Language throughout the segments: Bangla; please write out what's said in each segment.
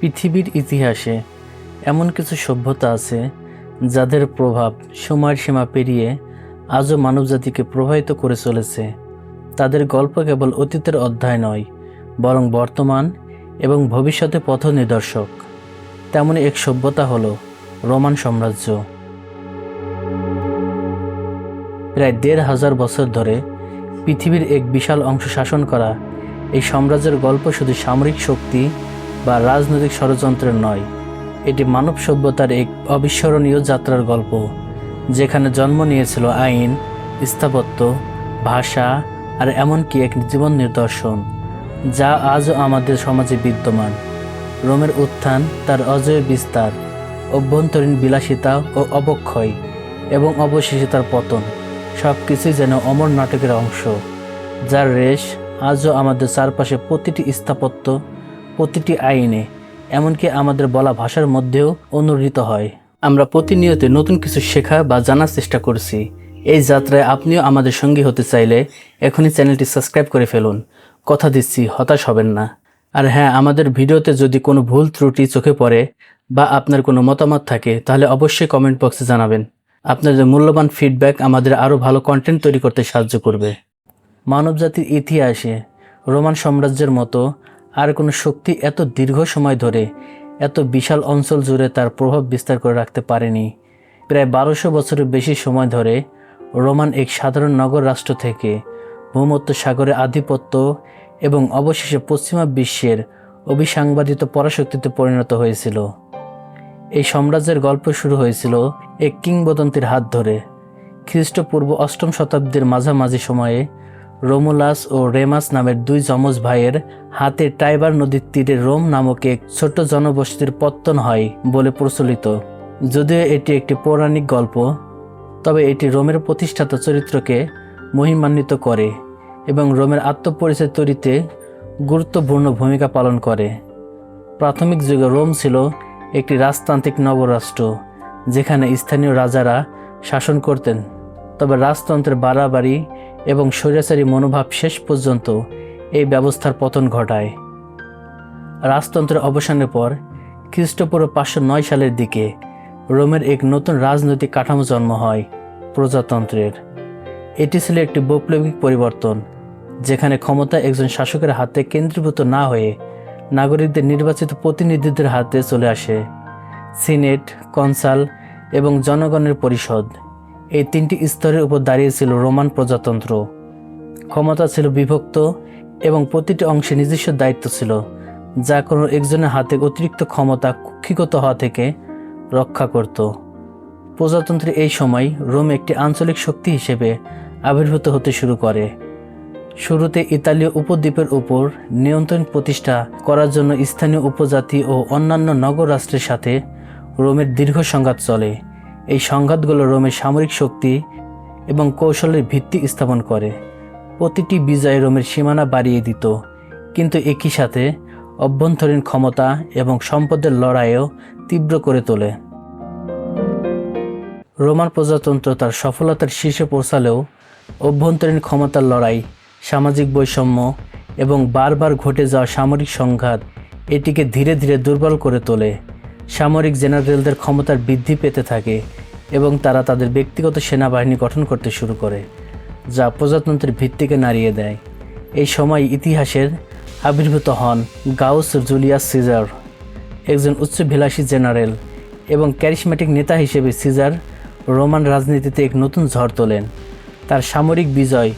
পৃথিবীর ইতিহাসে এমন কিছু সভ্যতা আছে যাদের প্রভাব সময়ের সীমা পেরিয়ে আজও মানবজাতিকে প্রভাবিত করে চলেছে। তাদের গল্প কেবল অতীতের অধ্যায় নয়, বরং বর্তমান এবং ভবিষ্যতে পথ নিদর্শক। তেমনই এক সভ্যতা হল রোমান সাম্রাজ্য। প্রায় দেড় হাজার বছর ধরে পৃথিবীর এক বিশাল অংশ শাসন করা এই সাম্রাজ্যের গল্প শুধু সামরিক শক্তি বা রাজনৈতিক ষড়যন্ত্রের নয়। এটি মানব সভ্যতার এক অবিস্মরণীয় যাত্রার গল্প, যেখানে জন্ম নিয়েছিল আইন, স্থাপত্য, ভাষা আর এমনকি এক জীবন নিদর্শন, যা আজও আমাদের সমাজে বিদ্যমান। রোমের উত্থান তার অজয় বিস্তার, অভ্যন্তরীণ বিলাসিতা ও অবক্ষয় এবং অবশেষে তার পতন সব কিছুই যেন অমর নাটকের অংশ, যার রেশ আজও আমাদের চারপাশে প্রতিটি স্থাপত্য প্রতিটি আইনে, এমনকি আমাদের বলা ভাষার মধ্যেও অনুরৃত হয়। আমরা প্রতিনিয়ত নতুন কিছু শেখা বা জানার চেষ্টা করছি। এই যাত্রায় আপনিও আমাদের সঙ্গী হতে চাইলে এখনই চ্যানেলটি সাবস্ক্রাইব করে ফেলুন। কথা দিচ্ছি, হতাশ হবেন না। আর হ্যাঁ আমাদের ভিডিওতে যদি কোনো ভুল ত্রুটি চোখে পড়ে বা আপনার কোনো মতামত থাকে, তাহলে অবশ্যই কমেন্ট বক্সে জানাবেন। আপনাদের মূল্যবান ফিডব্যাক আমাদের আরও ভালো কন্টেন্ট তৈরি করতে সাহায্য করবে। মানবজাতির ইতিহাসে রোমান সাম্রাজ্যের মতো আর কোনো শক্তি এত দীর্ঘ সময় ধরে, এত বিশাল অঞ্চল জুড়ে তার প্রভাব বিস্তার করে রাখতে পারেনি। প্রায় বারোশো বছরের বেশি সময় ধরে রোমান এক সাধারণ নগর রাষ্ট্র থেকে ভূমধ্য সাগরে আধিপত্য এবং অবশেষে পশ্চিমা বিশ্বের অভিসাংবাদিত পরাশক্তিতে পরিণত হয়েছিল। এই সাম্রাজ্যের গল্প শুরু হয়েছিল এক কিংবদন্তির হাত ধরে। খ্রিস্টপূর্ব অষ্টম শতাব্দীর মাঝামাঝি সময়ে রোমুলাস ও রেমাস নামের দুই যমজ ভাইয়ের হাতে টাইবার নদীর তীরে রোম নামক এক ছোট্ট জনবসতির পত্তন হয় বলে প্রচলিত। যদিও এটি একটি পৌরাণিক গল্প, তবে এটি রোমের প্রতিষ্ঠাতা চরিত্রকে মহিমান্বিত করে এবং রোমের আত্মপরিচয় তৈরিতে গুরুত্বপূর্ণ ভূমিকা পালন করে। প্রাথমিক যুগে রোম ছিল একটি রাজতান্ত্রিক নবরাষ্ট্র, যেখানে স্থানীয় রাজারা শাসন করতেন। তবে রাজতন্ত্রের বাড়াবাড়ি এবং স্বৈরাচারী মনোভাব শেষ পর্যন্ত এই ব্যবস্থার পতন ঘটায়। রাজতন্ত্রের অবসানের পর, খ্রিস্টপূর্ব পাঁচশো নয় সালের দিকে রোমের এক নতুন রাজনৈতিক কাঠামো জন্ম হয়, প্রজাতন্ত্রের। এটি ছিল একটি বৈপ্লবিক পরিবর্তন, যেখানে ক্ষমতা একজন শাসকের হাতে কেন্দ্রীভূত না হয়ে নাগরিকদের নির্বাচিত প্রতিনিধিদের হাতে চলে আসে। সিনেট, কনসাল এবং জনগণের পরিষদ। এই তিনটি স্তরের উপর দাঁড়িয়ে ছিল রোমান প্রজাতন্ত্র। ক্ষমতা ছিল বিভক্ত এবং প্রতিটি অংশে নিজস্ব দায়িত্ব ছিল, যা কোনো একজনের হাতে অতিরিক্ত ক্ষমতা কুক্ষিগত হওয়া থেকে রক্ষা করত। প্রজাতন্ত্রের এই সময় রোম একটি আঞ্চলিক শক্তি হিসেবে আবির্ভূত হতে শুরু করে। শুরুতে ইতালীয় উপদ্বীপের উপর নিয়ন্ত্রণ প্রতিষ্ঠা করার জন্য স্থানীয় উপজাতি ও অন্যান্য নগর রাষ্ট্রের সাথে রোমের দীর্ঘ সংঘাত চলে। এই সংঘাতগুলো রোমের সামরিক শক্তি এবং কৌশলের ভিত্তি স্থাপন করে। প্রতিটি বিজয় রোমের সীমানা বাড়িয়ে দিত। কিন্তু একই সাথে অভ্যন্তরীণ ক্ষমতা এবং সম্পদের লড়াইও তীব্র করে তোলে। রোমান প্রজাতন্ত্র তার সফলতার শীর্ষে পৌঁছালেও অভ্যন্তরীণ ক্ষমতার লড়াই, সামাজিক বৈষম্য এবং বারবার ঘটে যাওয়া সামরিক সংঘাত এটিকে ধীরে ধীরে দুর্বল করে তোলে। সামরিক জেনারেলদের ক্ষমতার বৃদ্ধি পেতে থাকে এবং তারা তাদের ব্যক্তিগত সেনাবাহিনী গঠন করতে শুরু করে, যা প্রজাতন্ত্রের ভিত্তিকে নাড়িয়ে দেয়। এই সময় ইতিহাসের আবির্ভূত হন গাউস জুলিয়াস সিজার, একজন উচ্চভিলাষী জেনারেল এবং ক্যারিসমেটিক নেতা হিসেবে সিজার রোমান রাজনীতিতে এক নতুন ঝড় তোলেন। তার সামরিক বিজয়,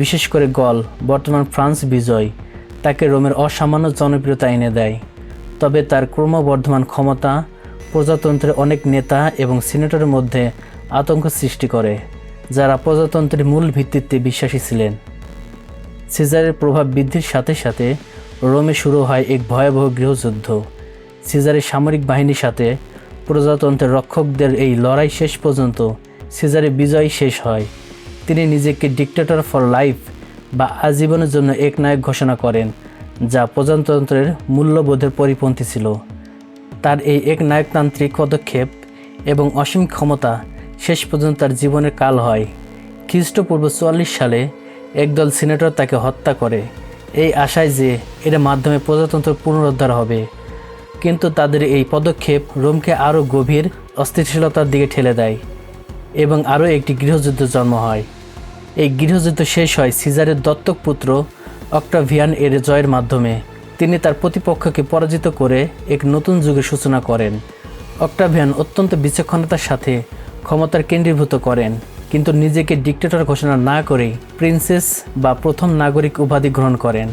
বিশেষ করে গল, বর্তমান ফ্রান্স বিজয়, তাকে রোমের অসামান্য জনপ্রিয়তা এনে দেয়। তবে তার ক্রমবর্ধমান ক্ষমতা প্রজাতন্ত্রের অনেক নেতা এবং সিনেটরের মধ্যে আতঙ্ক সৃষ্টি করে, যারা প্রজাতন্ত্রের মূল ভিত্তিতে বিশ্বাসী ছিলেন। সিজারের প্রভাব বৃদ্ধির সাথে সাথে রোমে শুরু হয় এক ভয়াবহ গৃহযুদ্ধ। সিজারের সামরিক বাহিনীর সাথে প্রজাতন্ত্রের রক্ষকদের এই লড়াই শেষ পর্যন্ত সিজারের বিজয় শেষ হয়। তিনি নিজেকে ডিক্টেটর ফর লাইফ বা আজীবনের জন্য এক নায়ক ঘোষণা করেন। যা প্রজাতন্ত্রের মূল্যবোধের পরিপন্থী ছিল। তার এই এক নায়কতান্ত্রিক পদক্ষেপ এবং অসীম ক্ষমতা শেষ পর্যন্ত তার জীবনের কাল হয়। খ্রিস্টপূর্ব চুয়াল্লিশ সালে একদল সিনেটর তাকে হত্যা করে। এই আশায় যে এর মাধ্যমে প্রজাতন্ত্র পুনরুদ্ধার হবে। কিন্তু তাদের এই পদক্ষেপ রোমকে আরও গভীর অস্থিতিশীলতার দিকে ঠেলে দেয় এবং আরও একটি গৃহযুদ্ধ জন্ম হয়। এই গৃহযুদ্ধ শেষ হয় সিজারের দত্তক পুত্র অক্টাভিয়ান এর জয়ের মাধ্যমে তিনি তার প্রতিপক্ষকে পরাজিত করে এক নতুন যুগের সূচনা করেন। অক্টাভিয়ান অত্যন্ত বিচক্ষণতার সাথে ক্ষমতার কেন্দ্রীভূত করেন, কিন্তু নিজেকে ডিক্টেটর ঘোষণা না করেই প্রিন্সেস বা প্রথম নাগরিক উপাধি গ্রহণ করেন।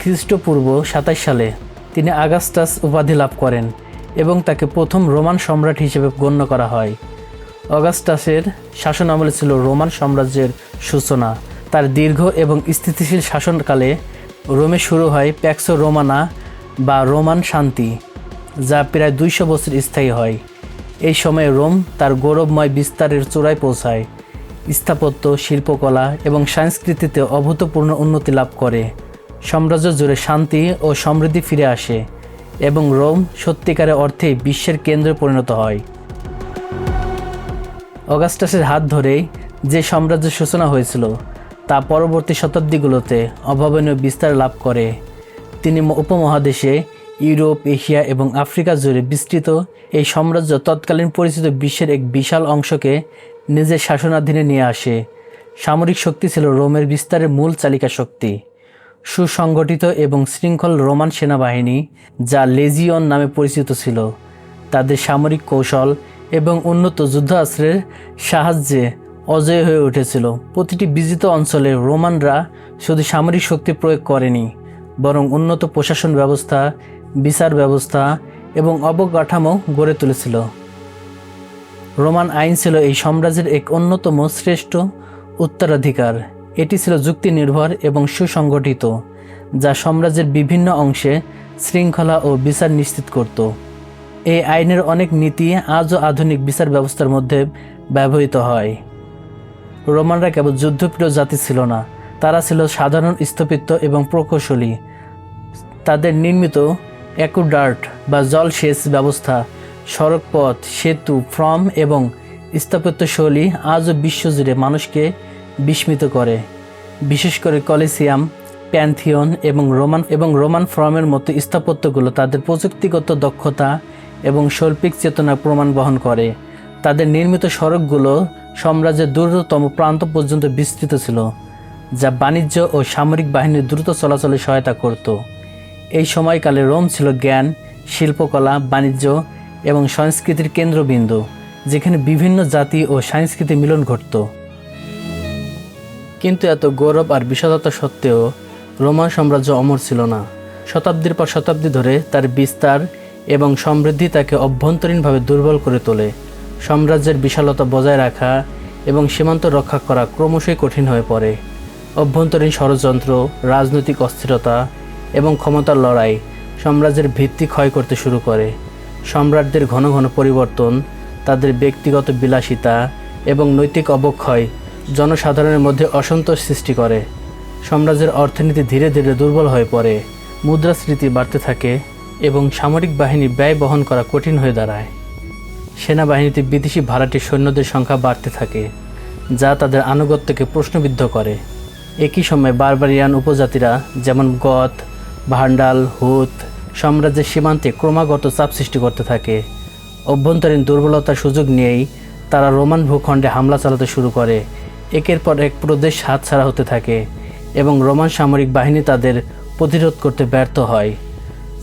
খ্রিস্টপূর্ব সাতাশ সালে তিনি আগাস্টাস উপাধি লাভ করেন এবং তাকে প্রথম রোমান সম্রাট হিসেবে গণ্য করা হয়। অগাস্টাসের শাসন আমলে ছিল রোমান সাম্রাজ্যের সূচনা। তার দীর্ঘ এবং স্থিতিশীল শাসনকালে রোমে শুরু হয় প্যাক্সো রোমানা বা রোমান শান্তি, যা প্রায় দুইশো বছর স্থায়ী হয়। এই সময়ে রোম তার গৌরবময় বিস্তারের চূড়ায় পৌঁছায়। স্থাপত্য, শিল্পকলা এবং সংস্কৃতিতে অভূতপূর্ণ উন্নতি লাভ করে। সাম্রাজ্য জুড়ে শান্তি ও সমৃদ্ধি ফিরে আসে এবং রোম সত্যিকারের অর্থে বিশ্বের কেন্দ্রে পরিণত হয়। অগাস্টাসের হাত ধরেই যে সাম্রাজ্যের সূচনা হয়েছিল তা পরবর্তী শতাব্দীগুলোতে অভাবনীয় বিস্তার লাভ করে। তিনি উপমহাদেশে ইউরোপ, এশিয়া এবং আফ্রিকা জুড়ে বিস্তৃত। এই সাম্রাজ্য তৎকালীন পরিচিত বিশ্বের এক বিশাল অংশকে নিজের শাসনাধীনে নিয়ে আসে। সামরিক শক্তি ছিল রোমের বিস্তারের মূল চালিকা শক্তি। সুসংগঠিত এবং শৃঙ্খল রোমান সেনাবাহিনী, যা লেজিয়ন নামে পরিচিত ছিল। তাদের সামরিক কৌশল এবং উন্নত যুদ্ধাস্ত্রের সাহায্যে অজয় হয়ে উঠেছিল। প্রতিটি বিজিত অঞ্চলে রোমানরা শুধু সামরিক শক্তি প্রয়োগ করেনি, বরং উন্নত প্রশাসন ব্যবস্থা, বিচার ব্যবস্থা এবং অবকাঠামো গড়ে তুলেছিল। রোমান আইন ছিল এই সাম্রাজ্যের এক অন্যতম শ্রেষ্ঠ উত্তরাধিকার। এটি ছিল যুক্তি নির্ভর এবং সুসংগঠিত, যা সাম্রাজ্যের বিভিন্ন অংশে শৃঙ্খলা ও বিচার নিশ্চিত করত। এই আইনের অনেক নীতি আজও আধুনিক বিচার ব্যবস্থার মধ্যে ব্যবহৃত হয়। রোমানরা কেবল যুদ্ধপ্রিয় জাতি ছিল না, তারা ছিল সাধারণ স্থপতিত্ব এবং প্রকৌশলী। তাদের নির্মিত অ্যাকুডার্ট বা জলসেচ ব্যবস্থা, সড়কপথ, সেতু, ফ্রম এবং স্থাপত্যশৈলী আজও বিশ্বজুড়ে মানুষকে বিস্মিত করে। বিশেষ করে কলিসিয়াম, প্যান্থিয়ন এবং রোমান এবং রোমান ফ্রমের মতো স্থাপত্যগুলো তাদের প্রযুক্তিগত দক্ষতা এবং শৈল্পিক চেতনার প্রমাণ বহন করে। তাদের নির্মিত সড়কগুলো সাম্রাজ্যের দূরতম প্রান্ত পর্যন্ত বিস্তৃত ছিল, যা বাণিজ্য ও সামরিক বাহিনীর দ্রুত চলাচলে সহায়তা করত। এই সময়কালে রোম ছিল জ্ঞান, শিল্পকলা, বাণিজ্য এবং সংস্কৃতির কেন্দ্রবিন্দু, যেখানে বিভিন্ন জাতি ও সংস্কৃতি মিলন ঘটত। কিন্তু এত গৌরব আর বিশালতা সত্ত্বেও রোমান সাম্রাজ্য অমর ছিল না। শতাব্দীর পর শতাব্দী ধরে তার বিস্তার এবং সমৃদ্ধি তাকে অভ্যন্তরীণভাবে দুর্বল করে তোলে। সাম্রাজ্যের বিশালতা বজায় রাখা এবং সীমান্ত রক্ষা করা ক্রমশই কঠিন হয়ে পড়ে। অভ্যন্তরীণ ষড়যন্ত্র, রাজনৈতিক অস্থিরতা এবং ক্ষমতার লড়াই সাম্রাজ্যের ভিত্তি ক্ষয় করতে শুরু করে। সম্রাটদের ঘন ঘন পরিবর্তন, তাদের ব্যক্তিগত বিলাসিতা এবং নৈতিক অবক্ষয় জনসাধারণের মধ্যে অসন্তোষ সৃষ্টি করে। সাম্রাজ্যের অর্থনীতি ধীরে ধীরে দুর্বল হয়ে পড়ে, মুদ্রাস্ফীতি বাড়তে থাকে এবং সামরিক বাহিনী ব্যয় বহন করা কঠিন হয়ে দাঁড়ায়। সেনাবাহিনীতে বিদেশি ভাড়াটি সৈন্যদের সংখ্যা বাড়তে থাকে, যা তাদের আনুগত্যকে প্রশ্নবিদ্ধ করে। একই সময় বারবারিয়ান উপজাতিরা যেমন গথ ভান্ডাল হুত সাম্রাজ্যের সীমান্তে ক্রমাগত চাপ সৃষ্টি করতে থাকে। অভ্যন্তরীণ দুর্বলতার সুযোগ নিয়েই তারা রোমান ভূখণ্ডে হামলা চালাতে শুরু করে। একের পর এক প্রদেশ হাতছাড়া হতে থাকে এবং রোমান সামরিক বাহিনী তাদের প্রতিরোধ করতে ব্যর্থ হয়।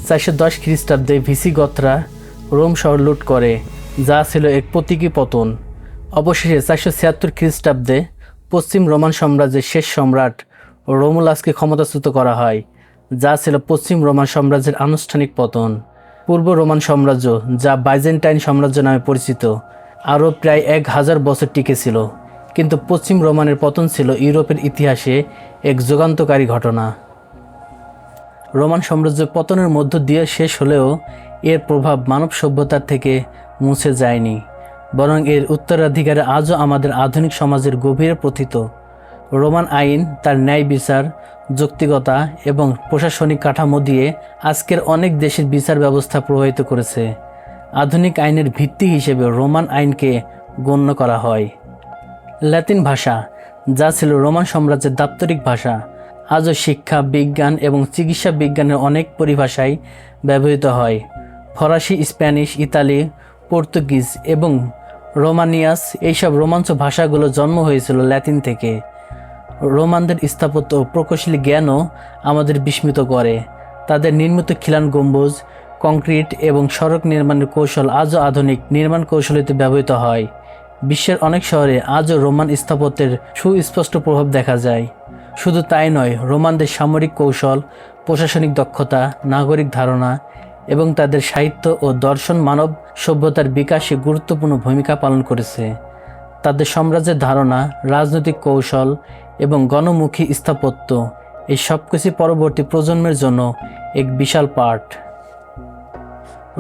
চারশো দশ খ্রিস্টাব্দে ভিসিগতরা রোম শহর লুট করে যা ছিল এক প্রতীকী পতন। অবশেষে চারশো ছিয়াত্তর খ্রিস্টাব্দে পশ্চিম রোমান সাম্রাজ্যের শেষ সম্রাট রোমুলাসকে ক্ষমতাচ্যুত করা হয়, যা ছিল পশ্চিম রোমান সাম্রাজ্যের আনুষ্ঠানিক পতন। পূর্ব রোমান সাম্রাজ্য, যা বাইজেন্টাইন সাম্রাজ্য নামে পরিচিত, আরও প্রায় এক হাজার বছর টিকে ছিল। কিন্তু পশ্চিম রোমানের পতন ছিল ইউরোপের ইতিহাসে এক যুগান্তকারী ঘটনা। রোমান সাম্রাজ্য পতনের মধ্য দিয়ে শেষ হলেও এর প্রভাব মানব সভ্যতার থেকে মুছে যায়নি, বরং এর উত্তরাধিকারে আজও আমাদের আধুনিক সমাজের গভীরে প্রথিত। রোমান আইন, তার ন্যায় বিচার, যৌক্তিকতা এবং প্রশাসনিক কাঠামো দিয়ে আজকের অনেক দেশের বিচার ব্যবস্থা প্রভাবিত করেছে। আধুনিক আইনের ভিত্তি হিসেবে রোমান আইনকে গণ্য করা হয়। ল্যাতিন ভাষা, যা ছিল রোমান সাম্রাজ্যের দাপ্তরিক ভাষা, আজও শিক্ষা, বিজ্ঞান এবং চিকিৎসা বিজ্ঞানের অনেক পরিভাষায় ব্যবহৃত হয়। ফরাসি, স্প্যানিশ, ইতালি পর্তুগিজ এবং রোমানিয়াস, এইসব রোমাঞ্চ ভাষাগুলো জন্ম হয়েছিল ল্যাতিন থেকে। রোমানদের স্থাপত্য ও প্রকৌশলী জ্ঞানও আমাদের বিস্মিত করে। তাদের নির্মিত খিলান গম্বুজ, কংক্রিট এবং সড়ক নির্মাণের কৌশল আজও আধুনিক, নির্মাণ কৌশলীতে ব্যবহৃত হয়। বিশ্বের অনেক শহরে আজও রোমান স্থাপত্যের সুস্পষ্ট প্রভাব দেখা যায়। শুধু তাই নয়, রোমানদের সামরিক কৌশল, প্রশাসনিক দক্ষতা, নাগরিক ধারণা এবং তাদের সাহিত্য ও দর্শন মানব সভ্যতার বিকাশে গুরুত্বপূর্ণ ভূমিকা পালন করেছে। তাদের সাম্রাজ্যের ধারণা, রাজনৈতিক কৌশল এবং গণমুখী স্থাপত্য এই সব কিছু পরবর্তী প্রজন্মের জন্য এক বিশাল পাঠ।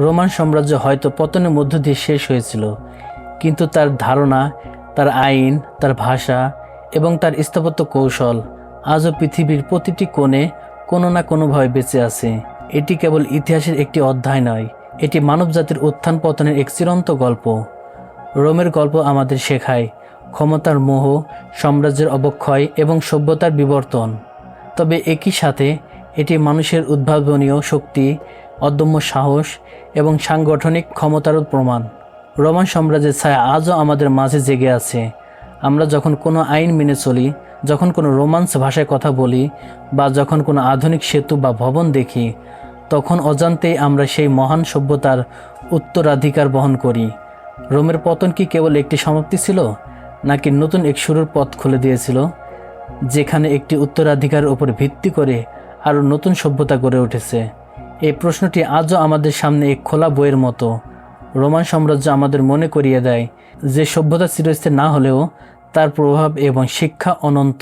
রোমান সাম্রাজ্য হয়তো পতনের মধ্য দিয়ে শেষ হয়েছিল, কিন্তু তার ধারণা, তার আইন, তার ভাষা এবং তার স্থাপত্য কৌশল আজও পৃথিবীর প্রতিটি কোণে কোনো না কোনোভাবে বেঁচে আছে। এটি কেবল ইতিহাসের একটি অধ্যায় নয়, এটি মানবজাতির উত্থান পতনের এক চিরন্ত গল্প। রোমের গল্প আমাদের শেখায় ক্ষমতার মোহ, সাম্রাজ্যের অবক্ষয় এবং সভ্যতার বিবর্তন। তবে একই সাথে এটি মানুষের উদ্ভাবনীয় শক্তি, অদম্য সাহস এবং সাংগঠনিক ক্ষমতারও প্রমাণ। রোমান সাম্রাজ্যের ছায়া আজও আমাদের মাঝে জেগে আছে। আমরা যখন কোনো আইন মেনে চলি যখন কোনো রোমান্স ভাষায় কথা বলি বা যখন কোনো আধুনিক সেতু বা ভবন দেখি, তখন অজান্তেই আমরা সেই মহান সভ্যতার উত্তরাধিকার বহন করি। রোমের পতন কি কেবল একটি সমাপ্তি ছিল, নাকি নতুন এক শুরুর পথ খুলে দিয়েছিল, যেখানে একটি উত্তরাধিকারের উপর ভিত্তি করে আরও নতুন সভ্যতা গড়ে উঠেছে? এই প্রশ্নটি আজও আমাদের সামনে এক খোলা বইয়ের মতো। রোমান সাম্রাজ্য আমাদের মনে করিয়ে দেয়, যে সভ্যতা চিরস্থায়ী না হলেও তার প্রভাব এবং শিক্ষা অনন্ত।